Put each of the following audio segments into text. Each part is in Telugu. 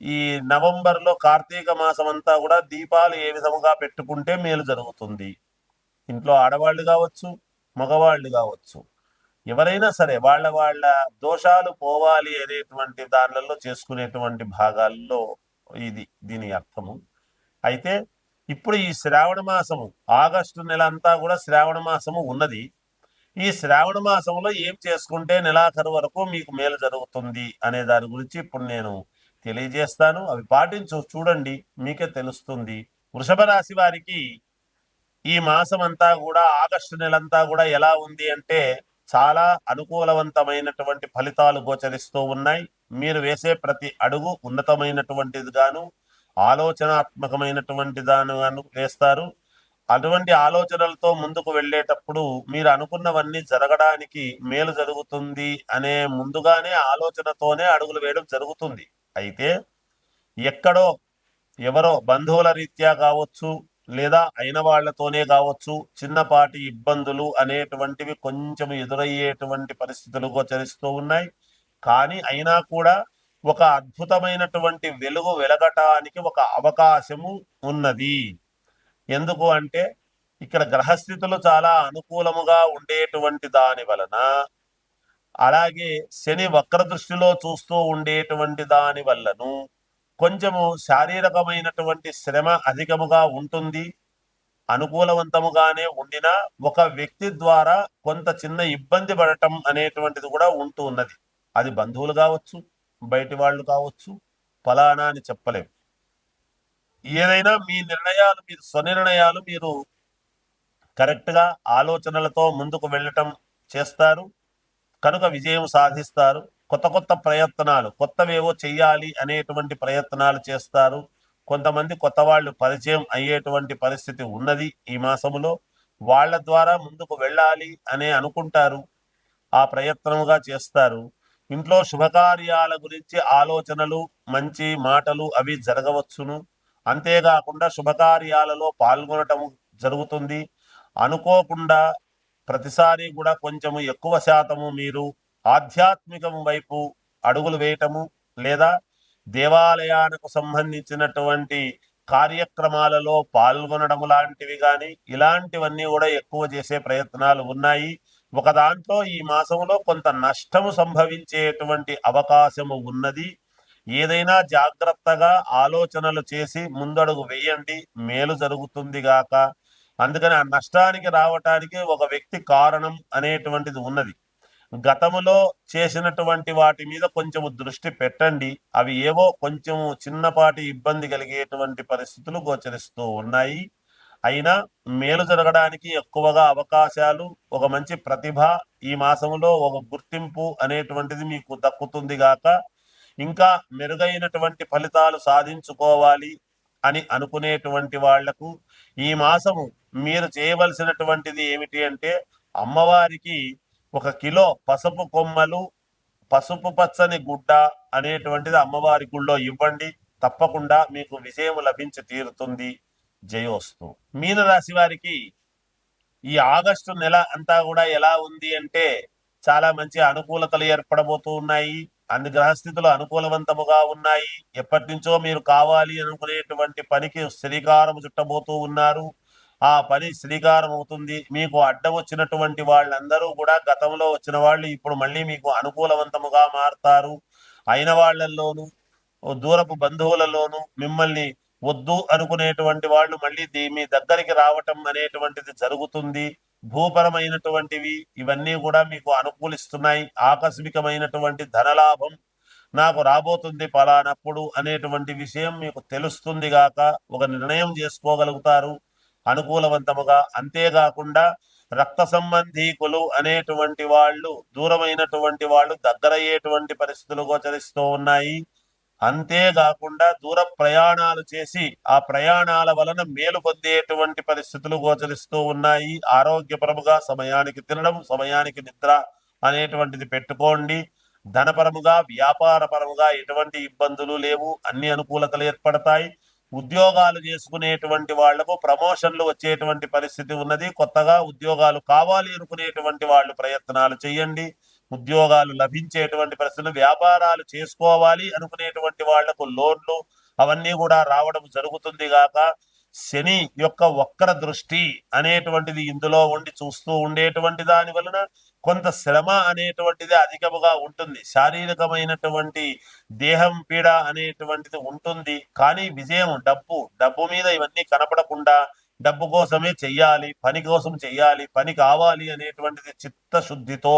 ఈ నవంబర్లో కార్తీక మాసం అంతా కూడా దీపాలు ఏ విధముగా పెట్టుకుంటే మేలు జరుగుతుంది. ఇంట్లో ఆడవాళ్ళు కావచ్చు మగవాళ్ళు కావచ్చు. ఎవరైనా సరే వాళ్ళ వాళ్ళ దోషాలు పోవాలి అనేటువంటి దానిలలో చేసుకునేటువంటి భాగాల్లో ఇది దీని అర్థము. అయితే ఇప్పుడు ఈ శ్రావణ మాసము ఆగస్టు నెల అంతా కూడా శ్రావణ మాసము ఉన్నది. ఈ శ్రావణ మాసంలో ఏం చేసుకుంటే నెలాఖరు వరకు మీకు మేలు జరుగుతుంది అనే దాని గురించి ఇప్పుడు నేను తెలియజేస్తాను. అవి పాటించు చూడండి మీకే తెలుస్తుంది. వృషభ రాశి వారికి ఈ మాసం అంతా కూడా ఆగస్టు నెలంతా కూడా ఎలా ఉంది అంటే చాలా అనుకూలవంతమైనటువంటి ఫలితాలు గోచరిస్తూ ఉన్నాయి. మీరు వేసే ప్రతి అడుగు ఉన్నతమైనటువంటిది గాను ఆలోచనాత్మకమైనటువంటి దాని వేస్తారు. అటువంటి ఆలోచనలతో ముందుకు వెళ్ళేటప్పుడు మీరు అనుకున్నవన్నీ జరగడానికి మేలు జరుగుతుంది అనే ముందుగానే ఆలోచనతోనే అడుగులు వేయడం జరుగుతుంది. అయితే ఎక్కడో ఎవరో బంధువుల రీత్యా కావచ్చు లేదా అయిన వాళ్ళతోనే కావచ్చు చిన్నపాటి ఇబ్బందులు అనేటువంటివి కొంచెం ఎదురయ్యేటువంటి పరిస్థితులు గోచరిస్తూ ఉన్నాయి. కానీ అయినా కూడా ఒక అద్భుతమైనటువంటి వెలుగు వెలగటానికి ఒక అవకాశము ఉన్నది. ఎందుకు అంటే ఇక్కడ గ్రహస్థితులు చాలా అనుకూలముగా ఉండేటువంటి దాని వలన అలాగే శని వక్ర దృష్టిలో చూస్తూ ఉండేటువంటి దాని వల్లను కొంచెము శారీరకమైనటువంటి శ్రమ అధికముగా ఉంటుంది. అనుకూలవంతముగానే ఉండినా ఒక వ్యక్తి ద్వారా కొంత చిన్న ఇబ్బంది పడటం అనేటువంటిది కూడా ఉంటూ ఉన్నది. అది బంధువులు కావచ్చు బయటి వాళ్ళు కావచ్చు ఫలానా అని చెప్పలేము ఏదైనా మీ నిర్ణయాలు మీరు స్వనిర్ణయాలు మీరు కరెక్ట్గా ఆలోచనలతో ముందుకు వెళ్ళటం చేస్తారు. కనుక విజయం సాధిస్తారు. కొత్త కొత్త ప్రయత్నాలు కొత్తవేవో చేయాలి అనేటువంటి ప్రయత్నాలు చేస్తారు. కొంతమంది కొత్త వాళ్ళు పరిచయం అయ్యేటువంటి పరిస్థితి ఉన్నది ఈ మాసములో. వాళ్ళ ద్వారా ముందుకు వెళ్ళాలి అనే అనుకుంటారు. ఆ ప్రయత్నముగా చేస్తారు. ఇంట్లో శుభకార్యాల గురించి ఆలోచనలు మంచి మాటలు అవి జరగవచ్చును. అంతేకాకుండా శుభకార్యాలలో పాల్గొనటం జరుగుతుంది. అనుకోకుండా ప్రతిసారి కూడా కొంచెము ఎక్కువ శాతము మీరు ఆధ్యాత్మికం వైపు అడుగులు వేయటము లేదా దేవాలయానికి సంబంధించినటువంటి కార్యక్రమాలలో పాల్గొనడం లాంటివి కానీ ఇలాంటివన్నీ కూడా ఎక్కువ చేసే ప్రయత్నాలు ఉన్నాయి. ఒక దాంట్లో ఈ మాసంలో కొంత నష్టము సంభవించేటువంటి అవకాశము ఉన్నది. ఏదైనా జాగ్రత్తగా ఆలోచనలు చేసి ముందడుగు వేయండి. మేలు జరుగుతుంది గాక. అందుకని ఆ నష్టానికి రావటానికి ఒక వ్యక్తి కారణం అనేటువంటిది ఉన్నది. గతములో చేసినటువంటి వాటి మీద కొంచెము దృష్టి పెట్టండి. అవి ఏవో కొంచెము చిన్నపాటి ఇబ్బంది కలిగేటువంటి పరిస్థితులు గోచరిస్తూ ఉన్నాయి. అయినా మేలు జరగడానికి ఎక్కువగా అవకాశాలు ఒక మంచి ప్రతిభ ఈ మాసంలో ఒక గుర్తింపు అనేటువంటిది మీకు దక్కుతుంది గాక ఇంకా మెరుగైనటువంటి ఫలితాలు సాధించుకోవాలి అని అనుకునేటువంటి వాళ్ళకు ఈ మాసము మీరు చేయవలసినటువంటిది ఏమిటి అంటే అమ్మవారికి ఒక కిలో పసుపు కొమ్మలు పసుపు పచ్చని గుడ్డ అనేటువంటిది అమ్మవారి గుళ్ళో ఇవ్వండి. తప్పకుండా మీకు విజయం లభించి తీరుతుంది. జయోస్తు. మీనరాశి వారికి ఈ ఆగస్టు నెల అంతా కూడా ఎలా ఉంది అంటే చాలా మంచి అనుకూలతలు ఏర్పడబోతూ ఉన్నాయి. అన్ని గ్రహస్థితులు అనుకూలవంతముగా ఉన్నాయి. ఎప్పటి నుంచో మీరు కావాలి అనుకునేటువంటి పనికి శ్రీకారం చుట్టబోతూ ఉన్నారు. ఆ పని శ్రీకారం అవుతుంది. మీకు అడ్డం వచ్చినటువంటి వాళ్ళందరూ కూడా గతంలో వచ్చిన వాళ్ళు ఇప్పుడు మళ్ళీ మీకు అనుకూలవంతముగా మారుతారు. అయిన వాళ్ళల్లోనూ దూరపు బంధువులలోనూ మిమ్మల్ని వద్దు అనుకునేటువంటి వాళ్ళు మళ్ళీ మీ దగ్గరికి రావటం అనేటువంటిది జరుగుతుంది. భూపరమైనటువంటివి ఇవన్నీ కూడా మీకు అనుకూలిస్తున్నాయి. ఆకస్మికమైనటువంటి ధనలాభం నాకు రాబోతుంది పలానప్పుడు అనేటువంటి విషయం మీకు తెలుస్తుంది గాక ఒక నిర్ణయం చేసుకోగలుగుతారు. అనుకూలవంతముగా. అంతేకాకుండా రక్త సంబంధీకులు అనేటువంటి వాళ్ళు దూరమైనటువంటి వాళ్ళు దగ్గరయ్యేటువంటి పరిస్థితులు గోచరిస్తూ ఉన్నాయి. అంతేకాకుండా దూర ప్రయాణాలు చేసి ఆ ప్రయాణాల వలన మేలు పొందేటువంటి పరిస్థితులు గోచరిస్తూ ఉన్నాయి. ఆరోగ్యపరముగా సమయానికి తినడం సమయానికి నిద్ర అనేటువంటిది పెట్టుకోండి. ధనపరముగా వ్యాపారపరముగా ఎటువంటి ఇబ్బందులు లేవు. అన్ని అనుకూలతలు ఏర్పడతాయి. ఉద్యోగాలు చేసుకునేటువంటి వాళ్ళకు ప్రమోషన్లు వచ్చేటువంటి పరిస్థితి ఉన్నది. కొత్తగా ఉద్యోగాలు కావాలి అనుకునేటువంటి వాళ్ళు ప్రయత్నాలు చేయండి. ఉద్యోగాలు లభించేటువంటి పరిస్థితులు వ్యాపారాలు చేసుకోవాలి అనుకునేటువంటి వాళ్ళకు లోన్లు అవన్నీ కూడా రావడం జరుగుతుంది గాక శని యొక్క వక్ర దృష్టి అనేటువంటిది ఇందులో ఉండి చూస్తూ ఉండేటువంటి దాని వలన కొంత శ్రమ అనేటువంటిది అధికముగా ఉంటుంది. శారీరకమైనటువంటి దేహం పీడ అనేటువంటిది ఉంటుంది. కానీ విజయం డబ్బు డబ్బు మీద ఇవన్నీ కనపడకుండా డబ్బు కోసమే చెయ్యాలి పని కోసం చెయ్యాలి పని కావాలి అనేటువంటిది చిత్తశుద్ధితో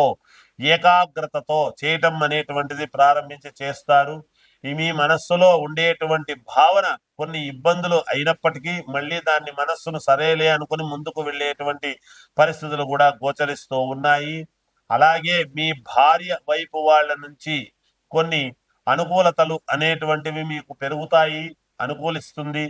ఏకాగ్రతతో చేయటం అనేటువంటిది ప్రారంభించి చేస్తారు. ఈ మీ మనస్సులో ఉండేటువంటి భావన కొన్ని ఇబ్బందులు అయినప్పటికీ మళ్ళీ దాన్ని మనస్సును సరేలే అనుకుని ముందుకు వెళ్ళేటువంటి పరిస్థితులు కూడా గోచరిస్తూ ఉన్నాయి. అలాగే మీ భార్య వైపు వాళ్ళ నుంచి కొన్ని అనుకూలతలు అనేటువంటివి మీకు పెరుగుతాయి అనుకూలిస్తుంది.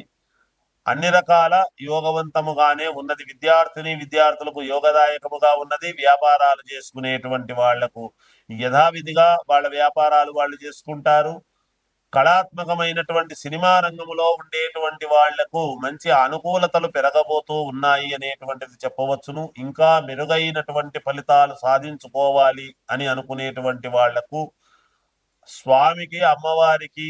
అన్ని రకాల యోగవంతముగానే ఉన్నది. విద్యార్థిని విద్యార్థులకు యోగదాయకముగా ఉన్నది. వ్యాపారాలు చేసుకునేటువంటి వాళ్ళకు యథావిధిగా వాళ్ళ వ్యాపారాలు వాళ్ళు చేసుకుంటారు. కళాత్మకమైనటువంటి సినిమా రంగంలో ఉండేటువంటి వాళ్ళకు మంచి అనుకూలతలు పెరగబోతూ ఉన్నాయి అనేటువంటిది చెప్పవచ్చును. ఇంకా మెరుగైనటువంటి ఫలితాలు సాధించుకోవాలి అని అనుకునేటువంటి వాళ్ళకు స్వామికి అమ్మవారికి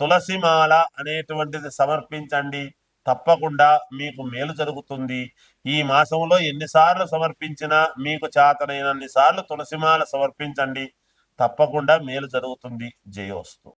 తులసిమాల అనేటువంటిది సమర్పించండి. తప్పకుండా మీకు మేలు జరుగుతుంది. ఈ మాసంలో ఎన్నిసార్లు సమర్పించినా మీకు చేతనైనన్ని సార్లు తులసిమాల సమర్పించండి. తప్పకుండా మేలు జరుగుతుంది. జయోస్తు.